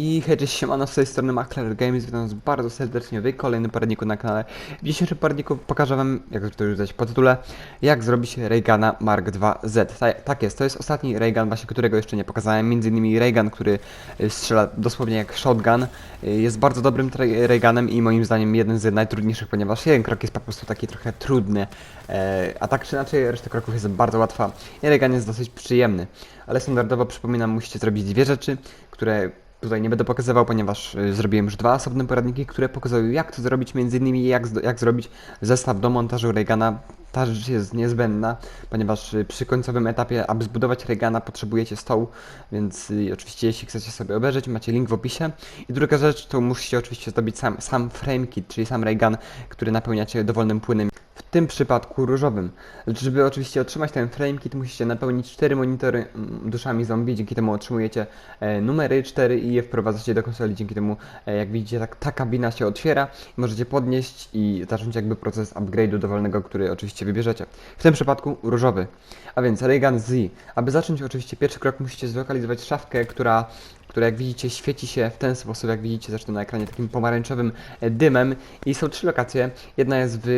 I hej, cześć, siemano, z tej strony Makler Games, witam was bardzo serdecznie w kolejnym poradniku na kanale. W dzisiejszym poradniku pokażę wam, jak to już widać po tytule, jak zrobić Raygana Mark II-Z. Ta, tak jest, to jest ostatni Raygun, właśnie którego jeszcze nie pokazałem, między innymi Raygun, który y, strzela dosłownie jak shotgun, y, jest bardzo dobrym Raygunem i moim zdaniem jeden z najtrudniejszych, ponieważ jeden krok jest po prostu taki trochę trudny, e, a tak czy inaczej reszta kroków jest bardzo łatwa i Raygun jest dosyć przyjemny. Ale standardowo przypominam, musicie zrobić dwie rzeczy, które tutaj nie będę pokazywał, ponieważ y, zrobiłem już dwa osobne poradniki, które pokazują jak to zrobić, między innymi jak, jak zrobić zestaw do montażu Reagana. Ta rzecz jest niezbędna, ponieważ y, przy końcowym etapie, aby zbudować Reagana potrzebujecie stołu, więc y, oczywiście jeśli chcecie sobie obejrzeć, macie link w opisie. I druga rzecz, to musicie oczywiście zdobyć sam, sam frame kit, czyli sam Reagan, który napełniacie dowolnym płynem. Tym przypadku różowym. Lecz żeby oczywiście otrzymać ten frame kit, musicie napełnić 4 monitory mm, duszami zombie, dzięki temu otrzymujecie e, numery 4 i je wprowadzacie do konsoli. Dzięki temu, e, jak widzicie, tak, ta kabina się otwiera możecie podnieść i zacząć jakby proces upgrade'u dowolnego, który oczywiście wybierzecie. W tym przypadku różowy. A więc Raygun Z. Aby zacząć oczywiście pierwszy krok musicie zlokalizować szafkę, która która jak widzicie świeci się w ten sposób, jak widzicie zresztą na ekranie takim pomarańczowym e, dymem i są trzy lokacje. Jedna jest w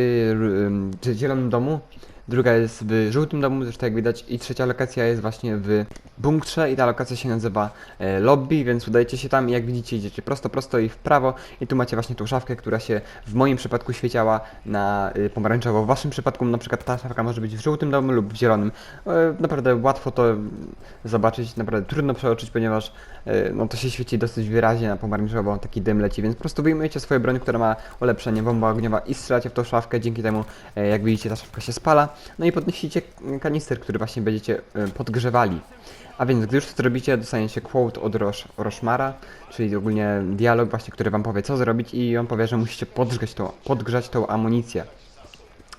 czy zielonym domu, druga jest w żółtym domu, zresztą jak widać i trzecia lokacja jest właśnie w bunkrze i ta lokacja się nazywa e, lobby, więc udajecie się tam i jak widzicie idziecie prosto, prosto i w prawo i tu macie właśnie tą szafkę, która się w moim przypadku świeciała na y, pomarańczowo. W waszym przypadku na przykład ta szafka może być w żółtym domu lub w zielonym. E, naprawdę łatwo to zobaczyć, naprawdę trudno przeoczyć, ponieważ e, no to się świeci dosyć wyraźnie na pomarańczowo, taki dym leci, więc po prostu wyjmujecie swoją broń, która ma ulepszenie bomba ogniowa i strzelacie w tą szafkę, dzięki temu e, jak widzicie ta szafka się spala, no i podnosicie kanister, który właśnie będziecie e, podgrzewali. A więc gdy już to zrobicie, dostaniecie quote od Rosh, Roshmara, czyli ogólnie dialog właśnie, który wam powie co zrobić i on powie, że musicie podgrzać tą, podgrzać tą amunicję.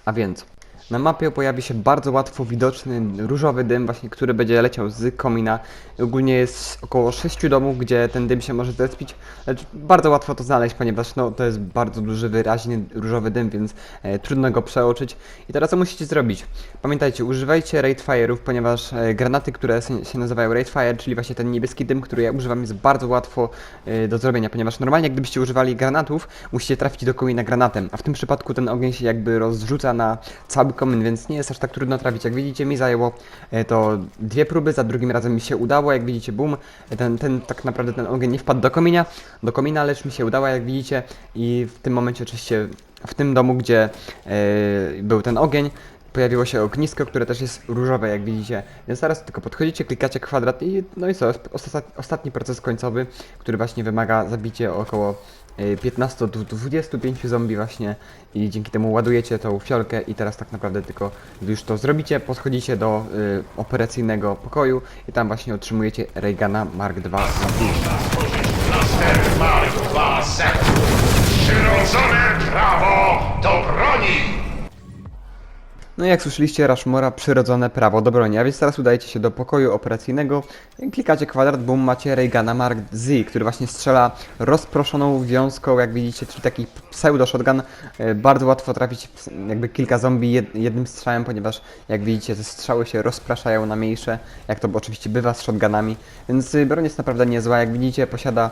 A więc na mapie pojawi się bardzo łatwo widoczny różowy dym, właśnie który będzie leciał z komina. Ogólnie jest około 6 domów, gdzie ten dym się może zespić, lecz bardzo łatwo to znaleźć, ponieważ no, to jest bardzo duży, wyraźny różowy dym, więc e, trudno go przeoczyć. I teraz co musicie zrobić? Pamiętajcie, używajcie Raid Fire'ów, ponieważ e, granaty, które się, nazywają Raid Fire, czyli właśnie ten niebieski dym, który ja używam, jest bardzo łatwo e, do zrobienia, ponieważ normalnie gdybyście używali granatów, musicie trafić do komina granatem, a w tym przypadku ten ogień się jakby rozrzuca na cały komin, więc nie jest aż tak trudno trafić. Jak widzicie, mi zajęło e, to dwie próby, za drugim razem mi się udało, jak widzicie, boom, ten, ten tak naprawdę ten ogień nie wpadł do komina, do komina, lecz mi się udało, jak widzicie, i w tym momencie oczywiście w tym domu, gdzie e, był ten ogień, pojawiło się ognisko, które też jest różowe, jak widzicie. Więc teraz tylko podchodzicie, klikacie kwadrat i no i co, osta- ostatni proces końcowy, który właśnie wymaga zabicie około e, 15 do 25 zombie właśnie i dzięki temu ładujecie tą fiolkę i teraz tak naprawdę tylko gdy już to zrobicie, podchodzicie do y, operacyjnego pokoju i tam właśnie otrzymujecie Reagana Mark II na Mark II. Przyrodzone prawo do broni! No i jak słyszeliście, Rashmora przyrodzone prawo do broni, a więc teraz udajecie się do pokoju operacyjnego, klikacie kwadrat, boom, macie Reagana Mark Z, który właśnie strzela rozproszoną wiązką, jak widzicie, czyli taki pseudo-shotgun. E, bardzo łatwo trafić jakby kilka zombie jednym strzałem, ponieważ jak widzicie, te strzały się rozpraszają na mniejsze, jak to oczywiście bywa z shotgunami, więc e, broń jest naprawdę niezła, jak widzicie, posiada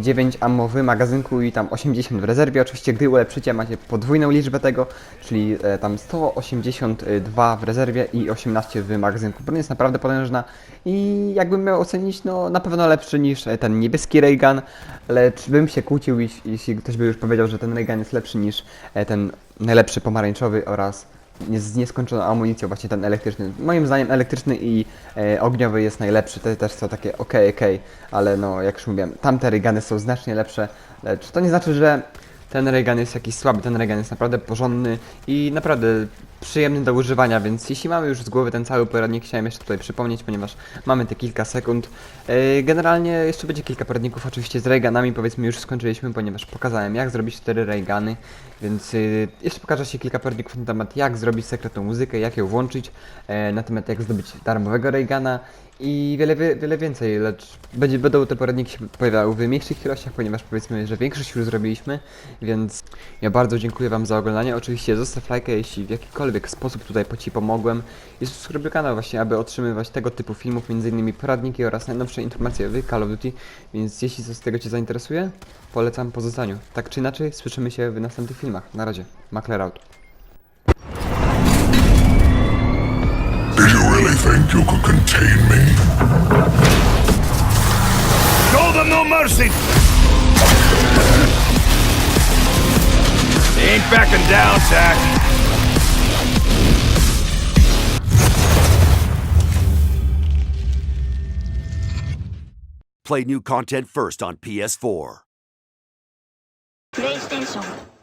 9 ammo w magazynku i tam 80 w rezerwie. Oczywiście, gdy ulepszycie, macie podwójną liczbę tego, czyli e, tam 180 52 w rezerwie i 18 w magazynku. Broń jest naprawdę potężna i jakbym miał ocenić, no na pewno lepszy niż e, ten niebieski Raygun, lecz bym się kłócił, jeśli ktoś by już powiedział, że ten Raygun jest lepszy niż e, ten najlepszy pomarańczowy oraz z nieskończoną amunicją, właśnie ten elektryczny. Moim zdaniem elektryczny i e, ogniowy jest najlepszy, te też są takie ok, ok, ale no jak już mówiłem, tamte regany są znacznie lepsze, lecz to nie znaczy, że ten regan jest jakiś słaby, ten regan jest naprawdę porządny i naprawdę przyjemny do używania, więc jeśli mamy już z głowy ten cały poradnik, chciałem jeszcze tutaj przypomnieć, ponieważ mamy te kilka sekund. E, Generalnie jeszcze będzie kilka poradników oczywiście z Reaganami, powiedzmy już skończyliśmy, ponieważ pokazałem jak zrobić cztery Reagany, więc y, jeszcze pokaże się kilka poradników na temat jak zrobić sekretną muzykę, jak ją włączyć, e, na temat jak zdobyć darmowego Reagana i wiele, wie- wiele więcej, lecz będzie, będą te poradniki się pojawiały w mniejszych ilościach, ponieważ powiedzmy, że większość już zrobiliśmy, więc ja bardzo dziękuję Wam za oglądanie. Oczywiście zostaw lajkę, jeśli w jakikolwiek sposób tutaj po Ci pomogłem i subskrybuj kanał właśnie, aby otrzymywać tego typu filmów, m.in. poradniki oraz najnowsze informacje w Call of Duty, więc jeśli coś z tego Cię zainteresuje, polecam pozostaniu. Tak czy inaczej, słyszymy się w następnych filmach. Na razie, Makler out. Did you really think you could contain me? Show them no mercy! They ain't backing down, Zach. Play new content first on PS4. PlayStation